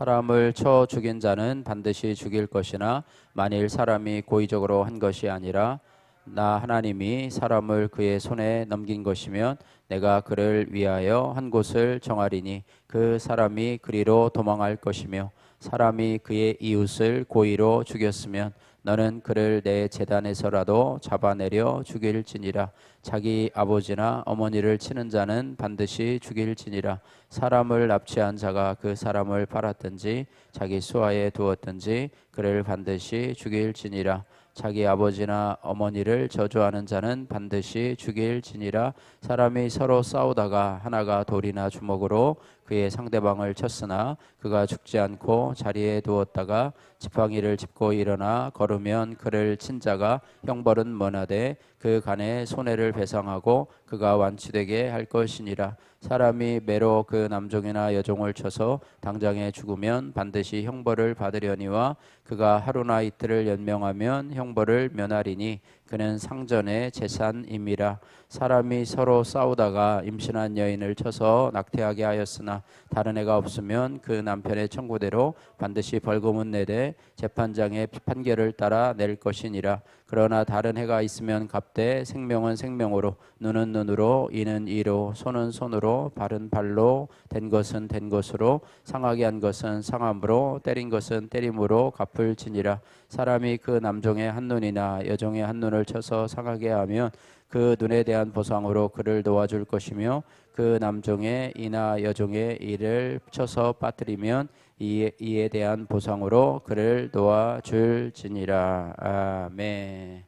사람을 쳐 죽인 자는 반드시 죽일 것이나 만일 사람이 고의적으로 한 것이 아니라 나 하나님이 사람을 그의 손에 넘긴 것이면 내가 그를 위하여 한 곳을 정하리니 그 사람이 그리로 도망할 것이며 사람이 그의 이웃을 고의로 죽였으면 너는 그를 내 재단에서라도 잡아내려 죽일지니라. 자기 아버지나 어머니를 치는 자는 반드시 죽일지니라. 사람을 납치한 자가 그 사람을 팔았든지 자기 수하에 두었든지 그를 반드시 죽일지니라 자기 아버지나 어머니를 저주하는 자는 반드시 죽일지니라. 사람이 서로 싸우다가 하나가 돌이나 주먹으로 그의 상대방을 쳤으나 그가 죽지 않고 자리에 두었다가 지팡이를 짚고 일어나 걸으면 그를 친 자가 형벌은 먼하되 그 간에 손해를 배상하고 그가 완치되게 할 것이니라 사람이 매로 그 남종이나 여종을 쳐서 당장에 죽으면 반드시 형벌을 받으려니와 그가 하루나 이틀을 연명하면 형벌을 면하리니 그는 상전의 재산임이라 사람이 서로 싸우다가 임신한 여인을 쳐서 낙태하게 하였으나 다른 애가 없으면 그 남편의 청구대로 반드시 벌금은 내되 재판장의 판결을 따라 낼 것이니라. 그러나 다른 해가 있으면 값되 생명은 생명으로 눈은 눈으로 이는 이로 손은 손으로 발은 발로 된 것은 된 것으로 상하게 한 것은 상함으로 때린 것은 때림으로 갚을 지니라. 사람이 그 남종의 한 눈이나 여종의 한 눈을 쳐서 상하게 하면 그 눈에 대한 보상으로 그를 도와줄 것이며 그 남종의 이나 여종의 이를 쳐서 빠뜨리면 이에, 이에 대한 보상으로 그를 도와줄지니라. 아멘.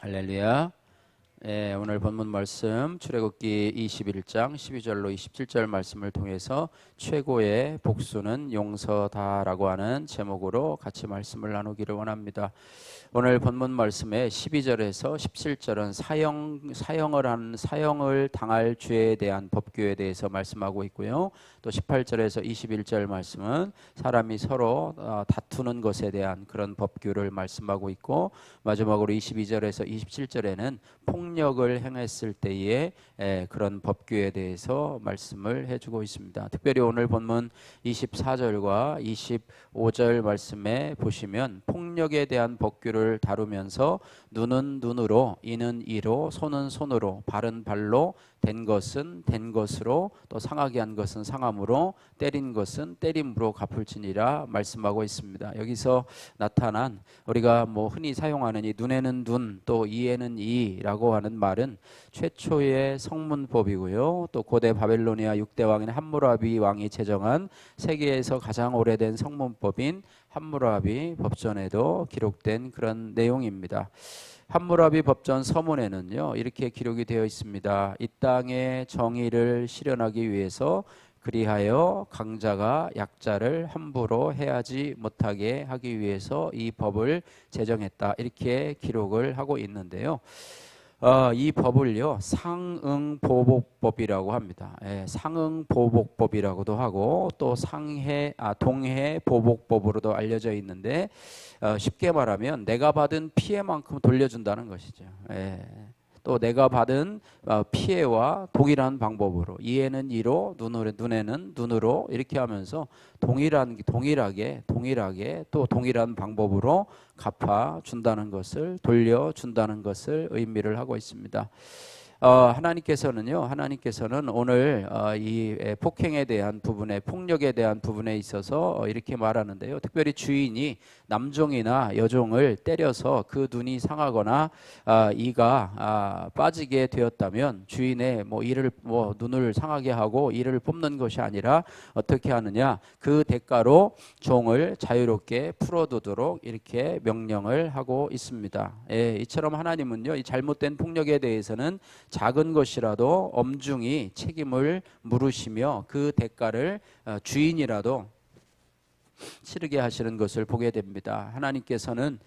할렐루야 예, 오늘 본문 말씀 출애굽기 21장 12절로 27절 말씀을 통해서 최고의 복수는 용서다라고 하는 제목으로 같이 말씀을 나누기를 원합니다. 오늘 본문 말씀에 12절에서 17절은 사형 사형을 한 사형을 당할 죄에 대한 법규에 대해서 말씀하고 있고요. 또 18절에서 21절 말씀은 사람이 서로 어, 다투는 것에 대한 그런 법규를 말씀하고 있고 마지막으로 22절에서 27절에는 폭력을 행했을 때의 그런 법규에 대해서 말씀을 해주고 있습니다. 특별히 오늘 본문 24절과 25절 말씀에 보시면 폭력에 대한 법규를 다루면서 눈은 눈으로 이는 이로 손은 손으로 발은 발로 된 것은 된 것으로 또 상하게 한 것은 상함으로 때린 것은 때림으로 갚을지니라 말씀하고 있습니다. 여기서 나타난 우리가 뭐 흔히 사용하는 이 눈에는 눈 또 이에는 이라고 하는 말은 최초의 성문법이고요. 또 고대 바벨로니아 6대 왕인 함무라비 왕이 제정한 세계에서 가장 오래된 성문법인 함무라비 법전에도 기록된 그런 내용입니다. 함무라비 법전 서문에는요 이렇게 기록이 되어 있습니다. 이 땅의 정의를 실현하기 위해서 그리하여 강자가 약자를 함부로 해하지 못하게 하기 위해서 이 법을 제정했다 이렇게 기록을 하고 있는데요. 어, 이 법을요 상응보복법이라고 합니다. 예, 상응보복법이라고도 하고 또 상해 아, 동해보복법으로도 알려져 있는데 어, 쉽게 말하면 내가 받은 피해만큼 돌려준다는 것이죠. 예. 또 내가 받은 어, 피해와 동일한 방법으로 이에는 이로 눈으로 눈에는 눈으로 이렇게 하면서 동일한 동일하게 동일하게 또 동일한 방법으로 갚아 준다는 것을 돌려 준다는 것을 의미를 하고 있습니다. 어, 하나님께서는요, 하나님께서는 오늘 어, 이 폭행에 대한 부분에 폭력에 대한 부분에 있어서 어, 이렇게 말하는데요. 특별히 주인이 남종이나 여종을 때려서 그 눈이 상하거나 아, 이가 아, 빠지게 되었다면 주인의 뭐 이를 뭐 눈을 상하게 하고 이를 뽑는 것이 아니라 어떻게 하느냐 그 대가로 종을 자유롭게 풀어두도록 이렇게 명령을 하고 있습니다. 예, 이처럼 하나님은요, 이 잘못된 폭력에 대해서는 작은 것이라도 엄중히 책임을 물으시며 그 대가를 어, 주인이라도 치르게 하시는 것을 보게 됩니다. 하나님께서는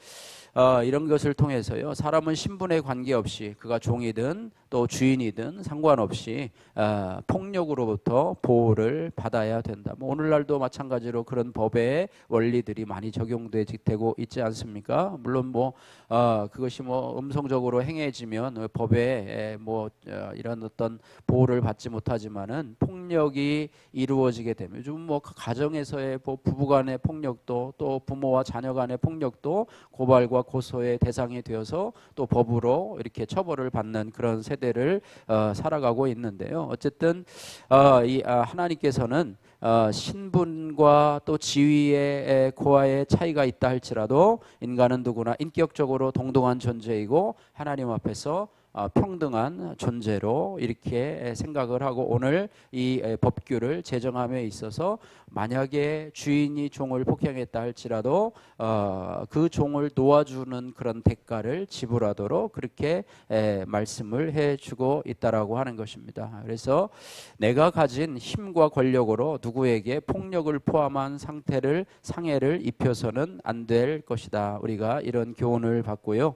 어, 이런 것을 통해서요. 사람은 신분에 관계없이 그가 종이든 또 주인이든 상관없이 어, 폭력으로부터 보호를 받아야 된다. 뭐 오늘날도 마찬가지로 그런 법의 원리들이 많이 적용되고 있지 않습니까? 물론 뭐 어, 그것이 뭐 음성적으로 행해지면 법에 에, 뭐 어, 이런 어떤 보호를 받지 못하지만은 폭력이 이루어지게 되면 요즘 뭐 가정에서의 뭐 부부간의 폭력도 또 부모와 자녀 간의 폭력도 고발과 고소의 대상이 되어서 또 법으로 이렇게 처벌을 받는 그런 세 대를 어, 살아가고 있는데요. 어쨌든 어, 이 아, 하나님께서는 어, 신분과 또 지위의 고하의 차이가 있다 할지라도 인간은 누구나 인격적으로 동등한 존재이고 하나님 앞에서 어, 평등한 존재로 이렇게 생각을 하고 오늘 이 에, 법규를 제정함에 있어서 만약에 주인이 종을 폭행했다 할지라도 어, 그 종을 놓아주는 그런 대가를 지불하도록 그렇게 에, 말씀을 해주고 있다라고 하는 것입니다. 그래서 내가 가진 힘과 권력으로 누구에게 폭력을 포함한 상태를 상해를 입혀서는 안 될 것이다. 우리가 이런 교훈을 받고요.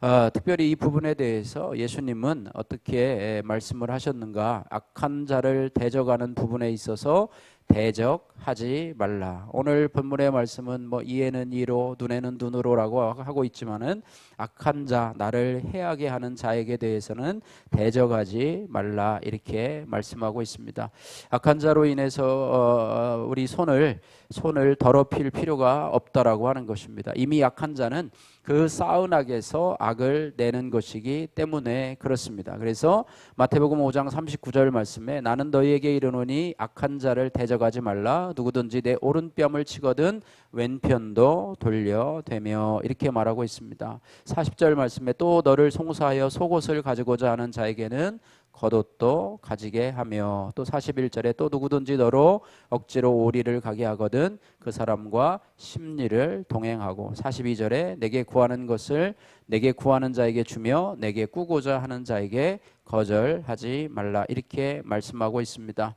어, 특별히 이 부분에 대해서 예수님은 어떻게 에, 말씀을 하셨는가? 악한 자를 대적하는 부분에 있어서 대적하지 말라. 오늘 본문의 말씀은 뭐 이에는 이로 눈에는 눈으로라고 하고 있지만은 악한 자 나를 해하게 하는 자에게 대해서는 대적하지 말라 이렇게 말씀하고 있습니다. 악한 자로 인해서 어, 우리 손을 손을 더럽힐 필요가 없다라고 하는 것입니다. 이미 약한 자는 그 쌓은 악에서 악을 내는 것이기 때문에 그렇습니다. 그래서 마태복음 5장 39절 말씀에 나는 너희에게 이르노니 악한 자를 대적하지 말라 누구든지 내 오른뺨을 치거든 왼편도 돌려대며 이렇게 말하고 있습니다. 40절 말씀에 또 너를 송사하여 속옷을 가지고자 하는 자에게는 겉옷도 가지게 하며 또 41절에 또 누구든지 너로 억지로 오리를 가게 하거든 그 사람과 심리를 동행하고 42절에 내게 구하는 것을 내게 구하는 자에게 주며 내게 꾸고자 하는 자에게 거절하지 말라 이렇게 말씀하고 있습니다.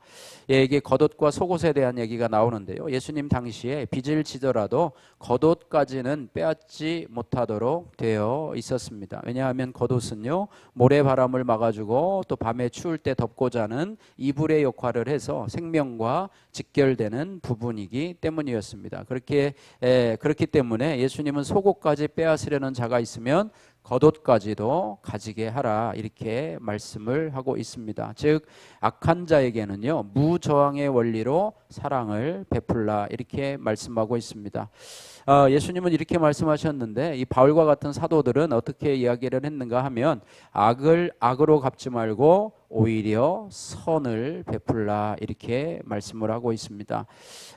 예, 이게 겉옷과 속옷에 대한 얘기가 나오는데요. 예수님 당시에 빚을 지더라도 겉옷까지는 빼앗지 못하도록 되어 있었습니다. 왜냐하면 겉옷은요 모래 바람을 막아주고 또 밤에 추울 때 덮고 자는 이불의 역할을 해서 생명과 직결되는 부분이기 때문이었습니다. 그렇게 에, 그렇기 때문에 예수님은 속옷까지 빼앗으려는 자가 있으면 겉옷까지도 가지게 하라 이렇게 말씀을 하고 있습니다. 즉 악한 자에게는요 무저항의 원리로 사랑을 베풀라 이렇게 말씀하고 있습니다. 어, 예수님은 이렇게 말씀하셨는데 이 바울과 같은 사도들은 어떻게 이야기를 했는가 하면 악을 악으로 갚지 말고 오히려 선을 베풀라 이렇게 말씀을 하고 있습니다.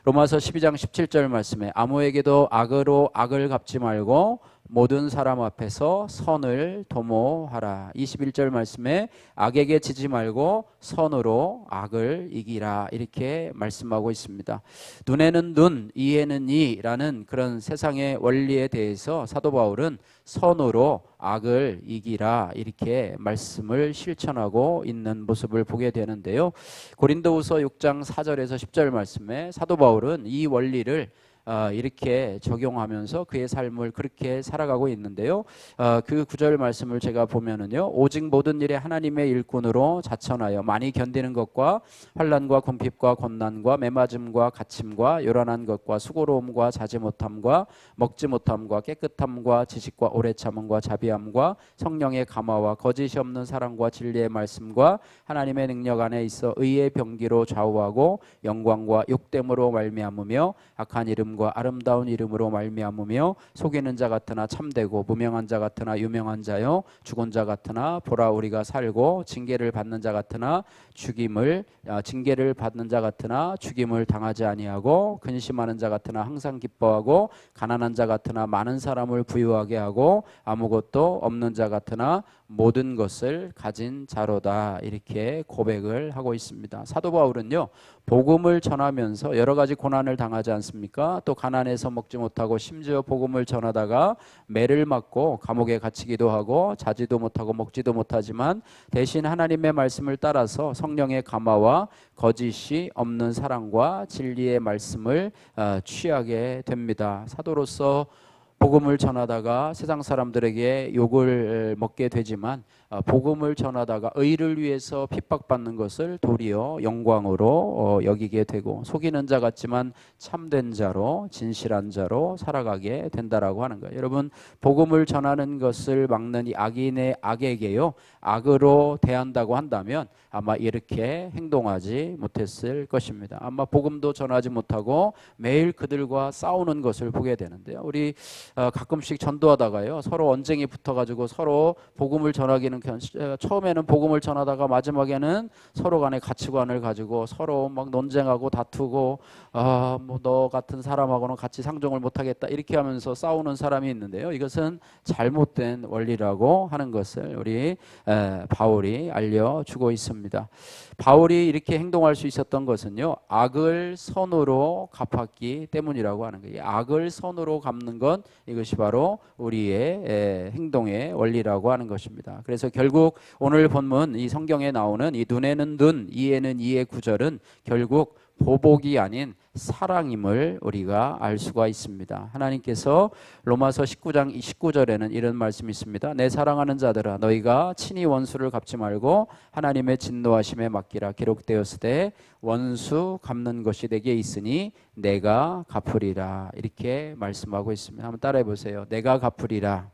로마서 12장 17절 말씀에 아무에게도 악으로 악을 갚지 말고 모든 사람 앞에서 선을 도모하라. 21절 말씀에 악에게 지지 말고 선으로 악을 이기라. 이렇게 말씀하고 있습니다. 눈에는 눈, 이에는 이라는 그런 세상의 원리에 대해서 사도 바울은 선으로 악을 이기라 이렇게 말씀을 실천하고 있는 모습을 보게 되는데요. 고린도후서 6장 4절에서 10절 말씀에 사도 바울은 이 원리를 어, 이렇게 적용하면서 그의 삶을 그렇게 살아가고 있는데요. 어, 그 구절 말씀을 제가 보면은요. 오직 모든 일에 하나님의 일꾼으로 자천하여 많이 견디는 것과 환란과 궁핍과困난과 매맞음과 갇힘과 요란한 것과 수고로움과 자지 못함과 먹지 못함과 깨끗함과 지식과 오래 참음과 자비함과 성령의 감화와 거짓이 없는 사랑과 진리의 말씀과 하나님의 능력 안에 있어 의의 병기로 좌우하고 영광과 욕됨으로 말미암으며 악한 이름 이름과 아름다운 이름으로 말미암으며 속이는 자 같으나 참되고 무명한 자 같으나 유명한 자요 죽은 자 같으나 보라 우리가 살고 징계를 받는 자 같으나 죽임을 아, 징계를 받는 자 같으나 죽임을 당하지 아니하고 근심하는 자 같으나 항상 기뻐하고 가난한 자 같으나 많은 사람을 부유하게 하고 아무것도 없는 자 같으나 모든 것을 가진 자로다 이렇게 고백을 하고 있습니다. 사도 바울은요 복음을 전하면서 여러 가지 고난을 당하지 않습니까? 또 가난해서 먹지 못하고 심지어 복음을 전하다가 매를 맞고 감옥에 갇히기도 하고 자지도 못하고 먹지도 못하지만 대신 하나님의 말씀을 따라서 성령의 감화와 거짓이 없는 사랑과 진리의 말씀을 어, 취하게 됩니다. 사도로서 복음을 전하다가 세상 사람들에게 욕을 먹게 되지만 어, 복음을 전하다가 의를 위해서 핍박받는 것을 도리어 영광으로 어, 여기게 되고 속이는 자 같지만 참된 자로 진실한 자로 살아가게 된다라고 하는 거예요. 여러분 복음을 전하는 것을 막는 이 악인의 악에게요 악으로 대한다고 한다면 아마 이렇게 행동하지 못했을 것입니다. 아마 복음도 전하지 못하고 매일 그들과 싸우는 것을 보게 되는데요. 우리 어, 가끔씩 전도하다가요 서로 언쟁이 붙어가지고 서로 복음을 전하기는 견- 어, 처음에는 복음을 전하다가 마지막에는 서로 간의 가치관을 가지고 서로 막 논쟁하고 다투고 아 뭐 너 같은 사람하고는 같이 상종을 못하겠다 이렇게 하면서 싸우는 사람이 있는데요. 이것은 잘못된 원리라고 하는 것을 우리 에, 바울이 알려주고 있습니다. 바울이 이렇게 행동할 수 있었던 것은요, 악을 선으로 갚았기 때문이라고 하는 거예요. 이 악을 선으로 갚는 건 이것이 바로 우리의 에, 행동의 원리라고 하는 것입니다. 그래서 결국 오늘 본문 이 성경에 나오는 이 눈에는 눈, 이에는 이의 구절은 결국 보복이 아닌 사랑임을 우리가 알 수가 있습니다. 하나님께서 로마서 19장 19절에는 이런 말씀이 있습니다. 내 사랑하는 자들아 너희가 친히 원수를 갚지 말고 하나님의 진노하심에 맡기라 기록되었으되 원수 갚는 것이 내게 있으니 내가 갚으리라 이렇게 말씀하고 있습니다. 한번 따라해 보세요. 내가 갚으리라.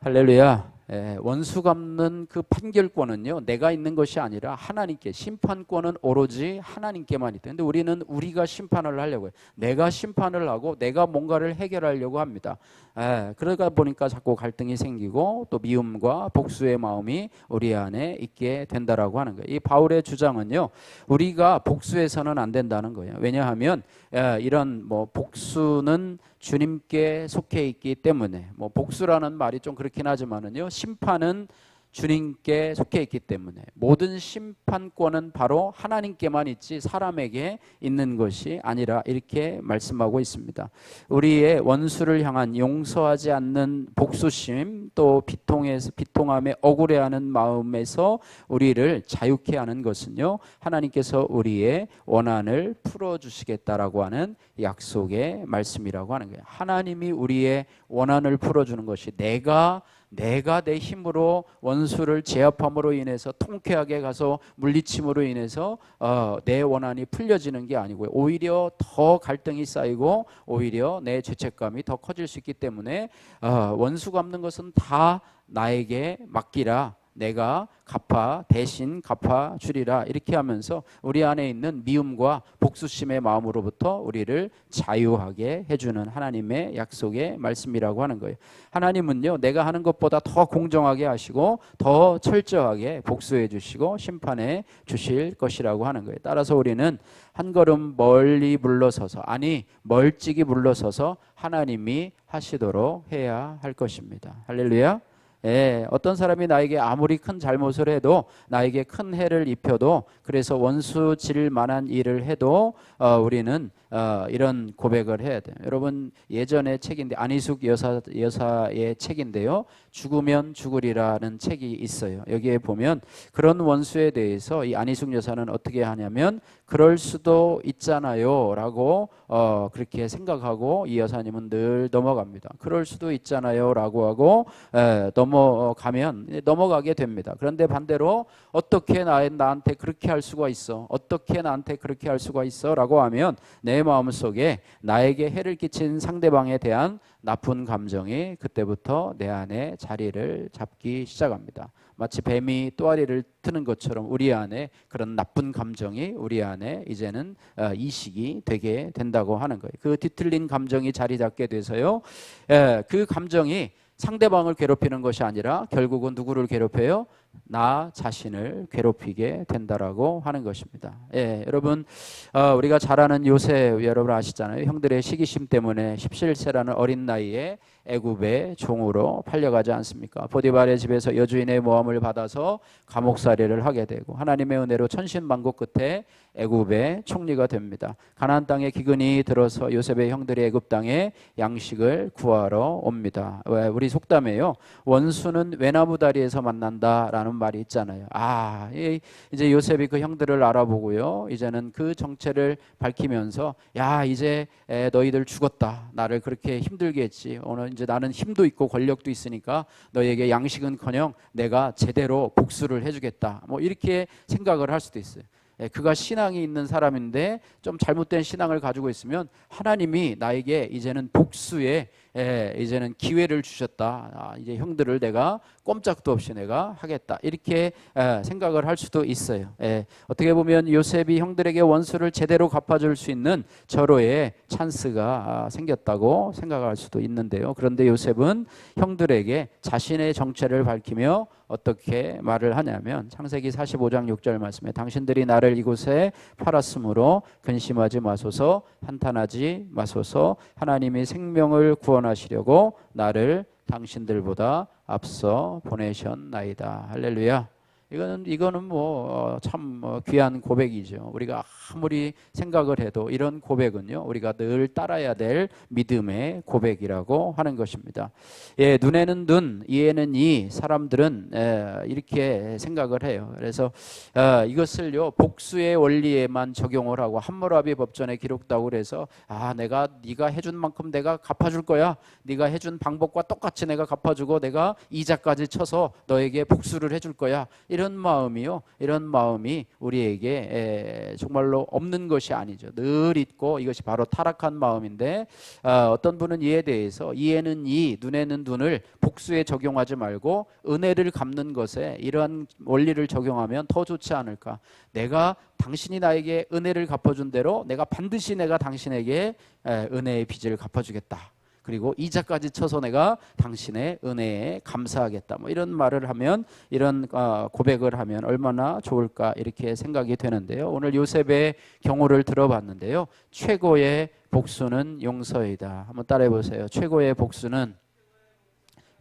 할렐루야. 예, 원수 갚는 그 판결권은요 내가 있는 것이 아니라 하나님께 심판권은 오로지 하나님께만 있다. 근데 우리는 우리가 심판을 하려고 해요. 내가 심판을 하고 내가 뭔가를 해결하려고 합니다. 예, 그러다 보니까 자꾸 갈등이 생기고 또 미움과 복수의 마음이 우리 안에 있게 된다라고 하는 거예요. 이 바울의 주장은요 우리가 복수해서는 안 된다는 거예요. 왜냐하면 예, 이런 뭐 복수는 주님께 속해 있기 때문에 뭐 복수라는 말이 좀 그렇긴 하지만은요 심판은 주님께 속해 있기 때문에 모든 심판권은 바로 하나님께만 있지 사람에게 있는 것이 아니라 이렇게 말씀하고 있습니다. 우리의 원수를 향한 용서하지 않는 복수심 또 비통에서 비통함에 억울해하는 마음에서 우리를 자유케 하는 것은요 하나님께서 우리의 원한을 풀어 주시겠다라고 하는 약속의 말씀이라고 하는 거예요. 하나님이 우리의 원한을 풀어 주는 것이 내가 내가 내 힘으로 원수를 제압함으로 인해서 통쾌하게 가서 물리침으로 인해서 어, 내 원한이 풀려지는 게 아니고요. 오히려 더 갈등이 쌓이고 오히려 내 죄책감이 더 커질 수 있기 때문에 어, 원수 갚는 것은 다 나에게 맡기라. 내가 갚아 대신 갚아 주리라 이렇게 하면서 우리 안에 있는 미움과 복수심의 마음으로부터 우리를 자유하게 해주는 하나님의 약속의 말씀이라고 하는 거예요. 하나님은요 내가 하는 것보다 더 공정하게 하시고 더 철저하게 복수해 주시고 심판해 주실 것이라고 하는 거예요. 따라서 우리는 한 걸음 멀리 물러서서 아니 멀찍이 물러서서 하나님이 하시도록 해야 할 것입니다. 할렐루야. 예, 어떤 사람이 나에게 아무리 큰 잘못을 해도 나에게 큰 해를 입혀도 그래서 원수 질 만한 일을 해도 어, 우리는 어, 이런 고백을 해야 돼요. 여러분 예전에 책인데 안희숙 여사 여사의 책인데요. 죽으면 죽으리라는 책이 있어요. 여기에 보면 그런 원수에 대해서 이 안희숙 여사는 어떻게 하냐면 그럴 수도 있잖아요라고 어, 그렇게 생각하고 이 여사님은 늘 넘어갑니다. 그럴 수도 있잖아요라고 하고 에, 넘어가면 넘어가게 됩니다. 그런데 반대로 어떻게 나, 나한테 그렇게 할 수가 있어? 어떻게 나한테 그렇게 할 수가 있어?라고 하면 내 마음 속에 나에게 해를 끼친 상대방에 대한 나쁜 감정이 그때부터 내 안에 자리를 잡기 시작합니다. 마치 뱀이 또아리를 트는 것처럼 우리 안에 그런 나쁜 감정이 우리 안에 이제는 어, 이식이 되게 된다고 하는 거예요. 그 뒤틀린 감정이 자리 잡게 돼서요. 예, 그 감정이 상대방을 괴롭히는 것이 아니라 결국은 누구를 괴롭혀요? 나 자신을 괴롭히게 된다라고 하는 것입니다. 예, 여러분 어, 우리가 잘 아는 요셉 여러분 아시잖아요. 형들의 시기심 때문에 17세라는 어린 나이에 애굽의 종으로 팔려가지 않습니까? 보디발의 집에서 여주인의 모함을 받아서 감옥살이를 하게 되고 하나님의 은혜로 천신만고 끝에 애굽의 총리가 됩니다. 가나안 땅에 기근이 들어서 요셉의 형들이 애굽 땅에 양식을 구하러 옵니다. 왜 우리 속담에요. 원수는 외나무 다리에서 만난다라는 말이 있잖아요. 아, 이- 이제 요셉이 그 형들을 알아보고요. 이제는 그 정체를 밝히면서 야, 이제 에, 너희들 죽었다. 나를 그렇게 힘들게 했지. 오늘 이제 나는 힘도 있고 권력도 있으니까 너희에게 양식은커녕 내가 제대로 복수를 해주겠다. 뭐 이렇게 생각을 할 수도 있어요. 예, 그가 신앙이 있는 사람인데 좀 잘못된 신앙을 가지고 있으면 하나님이 나에게 이제는 복수에 예, 이제는 기회를 주셨다. 아, 이제 형들을 내가 꼼짝도 없이 내가 하겠다. 이렇게 예, 생각을 할 수도 있어요. 예, 어떻게 보면 요셉이 형들에게 원수를 제대로 갚아줄 수 있는 절호의 찬스가 아, 생겼다고 생각할 수도 있는데요. 그런데 요셉은 형들에게 자신의 정체를 밝히며 어떻게 말을 하냐면 창세기 45장 6절 말씀에 당신들이 나를 이곳에 팔았으므로 근심하지 마소서 한탄하지 마소서 하나님이 생명을 구원 하시려고 나를 당신들보다 앞서 보내셨나이다. 할렐루야 이거는 이거는 뭐참 귀한 고백이죠. 우리가 아무리 생각을 해도 이런 고백은요 우리가 늘 따라야 될 믿음의 고백이라고 하는 것입니다. 예, 눈에는 눈, 이에는 이 사람들은 에, 이렇게 생각을 해요. 그래서 아, 이것을요 복수의 원리에만 적용을 하고 함무라비 법전에 기록다고 그래서 아 내가 네가 해준 만큼 내가 갚아줄 거야. 네가 해준 방법과 똑같이 내가 갚아주고 내가 이자까지 쳐서 너에게 복수를 해줄 거야. 이런 마음이요, 이런 마음이 우리에게 에, 정말로 없는 것이 아니죠. 늘 있고 이것이 바로 타락한 마음인데 아, 어떤 분은 이에 대해서 이에는 이, 눈에는 눈을 복수에 적용하지 말고 은혜를 갚는 것에 이러한 원리를 적용하면 더 좋지 않을까. 내가 당신이 나에게 은혜를 갚아준 대로 내가 반드시 내가 당신에게 에, 은혜의 빚을 갚아주겠다. 그리고 이자까지 쳐서 내가 당신의 은혜에 감사하겠다. 뭐 이런 말을 하면 이런 어, 고백을 하면 얼마나 좋을까 이렇게 생각이 되는데요. 오늘 요셉의 경우를 들어봤는데요. 최고의 복수는 용서이다. 한번 따라해 보세요. 최고의 복수는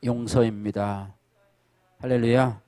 용서입니다. 할렐루야.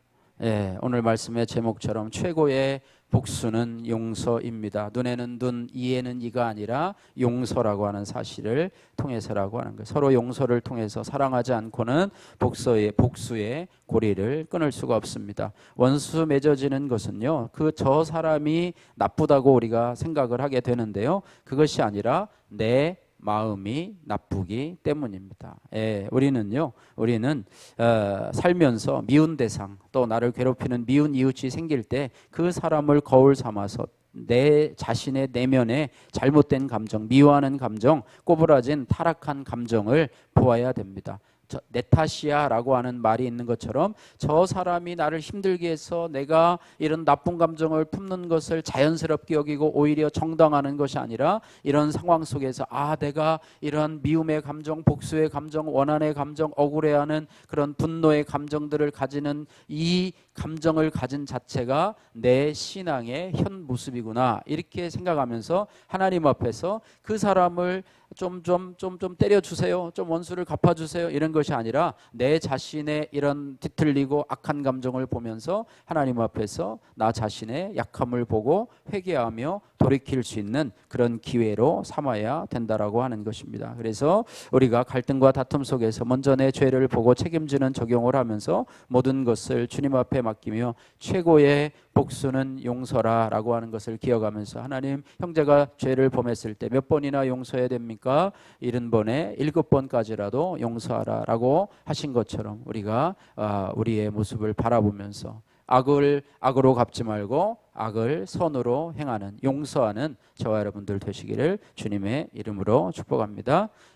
예, 오늘 말씀의 제목처럼 최고의 복수는 용서입니다. 눈에는 눈, 이에는 이가 아니라 용서라고 하는 사실을 통해서라고 하는 거예요. 서로 용서를 통해서 사랑하지 않고는 복수의 복수의 고리를 끊을 수가 없습니다. 원수 맺어지는 것은요. 그 저 사람이 나쁘다고 우리가 생각을 하게 되는데요. 그것이 아니라 내 마음이 나쁘기 때문입니다. 예, 우리는요, 우리는 어, 살면서 미운 대상 또 나를 괴롭히는 미운 이웃이 생길 때 그 사람을 거울 삼아서 내 자신의 내면에 잘못된 감정, 미워하는 감정, 꼬부라진 타락한 감정을 보아야 됩니다. 저, 내 탓이야라고 하는 말이 있는 것처럼 저 사람이 나를 힘들게 해서 내가 이런 나쁜 감정을 품는 것을 자연스럽게 여기고 오히려 정당하는 것이 아니라 이런 상황 속에서 아 내가 이런 미움의 감정, 복수의 감정, 원한의 감정, 억울해하는 그런 분노의 감정들을 가지는 이 감정을 가진 자체가 내 신앙의 현 모습이구나. 이렇게 생각하면서 하나님 앞에서 그 사람을 좀 좀 좀 좀 때려 주세요. 좀 원수를 갚아 주세요. 이런 것이 아니라 내 자신의 이런 뒤틀리고 악한 감정을 보면서 하나님 앞에서 나 자신의 약함을 보고 회개하며 돌이킬 수 있는 그런 기회로 삼아야 된다라고 하는 것입니다. 그래서 우리가 갈등과 다툼 속에서 먼저 내 죄를 보고 책임지는 적용을 하면서 모든 것을 주님 앞에 맡기며 최고의 복수는 용서라라고 하는 것을 기억하면서 하나님 형제가 죄를 범했을 때 몇 번이나 용서해야 됩니까? 일흔 번에 일곱 번까지라도 용서하라라고 하신 것처럼 우리가 아, 우리의 모습을 바라보면서 악을 악으로 갚지 말고 악을 선으로 행하는 용서하는 저와 여러분들 되시기를 주님의 이름으로 축복합니다.